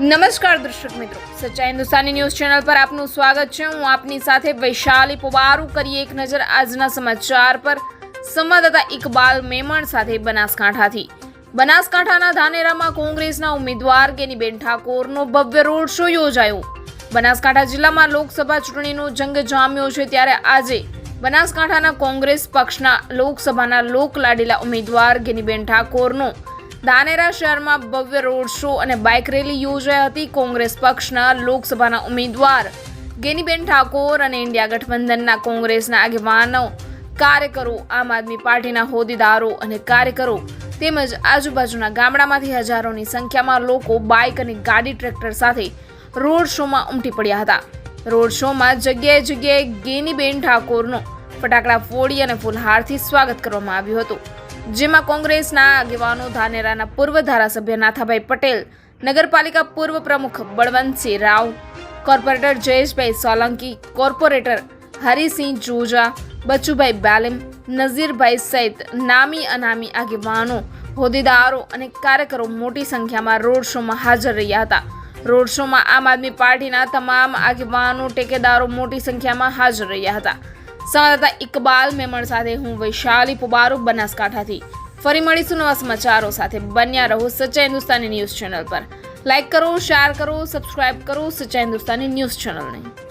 નમસ્કાર દર્શક મિત્રો. સચ્ચાઈ હિન્દુસ્તાની ન્યૂઝ ચેનલ પર આપનું સ્વાગત છે. હું આપની સાથે વૈશાલી પુવારુ કરીએ એક નજર આજના સમાચાર પર. સંવાદદાતા ઇકબાલ મેમણ સાથે બનાસકાંઠાથી. બનાસકાંઠાના ધાનેરામાં કોંગ્રેસના ઉમેદવાર કેનીબેન ઠાકોરનો ભવ્ય રોડ શો યોજાયો. બનાસકાંઠા જિલ્લામાં લોકસભા ચૂંટણીનો જંગ જામ્યો છે ત્યારે આજે બનાસકાંઠાના કોંગ્રેસ પક્ષના લોકસભાના લોકલાડીલા ઉમેદવાર ગેનીબેન ઠાકોરનો ધાનેરા શહેરમાં ભવ્ય રોડ શો અને બાઇક રેલી યોજાઈ હતી કોંગ્રેસ પક્ષના લોકસભાના ઉમેદવાર. ગેનીબેન ઠાકોર અને ઇન્ડિયા ગઠબંધનના કોંગ્રેસના આગેવાનો, કાર્યકરો, આમ આદમી પાર્ટીના હોદ્દેદારો અને કાર્યકરો તેમજ આજુબાજુના ગામડામાંથી હજારોની સંખ્યામાં લોકો બાઇક અને ગાડી ટ્રેક્ટર સાથે રોડ શોમાં ઉમટી પડ્યા હતા. રોડ શોમાં જગ્યાએ જગ્યાએ ગેનીબેન ઠાકોરનો ફટાકડા ફોડી અને ફૂલહારથી સ્વાગત કરવામાં આવ્યું હતું. જેમાં કોંગ્રેસના આગેવાનો ધાનેરાના પૂર્વ ધારાસભ્ય નાથાભાઈ પટેલ, નગરપાલિકા પૂર્વ પ્રમુખ બળવંતસિંહ રાવ, કોર્પોરેટર જયેશભાઈ સોલંકી, કોર્પોરેટર હરિસિંહ જોજા, બચુભાઈ બાલેમ, નઝીરભાઈ સહિત નામી અનામી આગેવાનો, હોદ્દેદારો અને કાર્યકરો મોટી સંખ્યામાં રોડ શોમાં હાજર રહ્યા હતા. રોડ શોમાં આમ આદમી પાર્ટીના તમામ આગેવાનો, ટેકેદારો મોટી સંખ્યામાં હાજર રહ્યા હતા. સંવાદદાતા ઇકબાલ મેમણ સાથે હું વૈશાલી પુબારુ બનાસકાંઠાથી. ફરી મળીશું નવા સમાચારો સાથે. બન્યા રહો સચ્ચા હિન્દુસ્તાની ન્યૂઝ ચેનલ પર. લાઇક કરો, શેર કરો, સબસ્ક્રાઇબ કરો સચ્ચા હિન્દુસ્તાની ન્યૂઝ ચેનલને.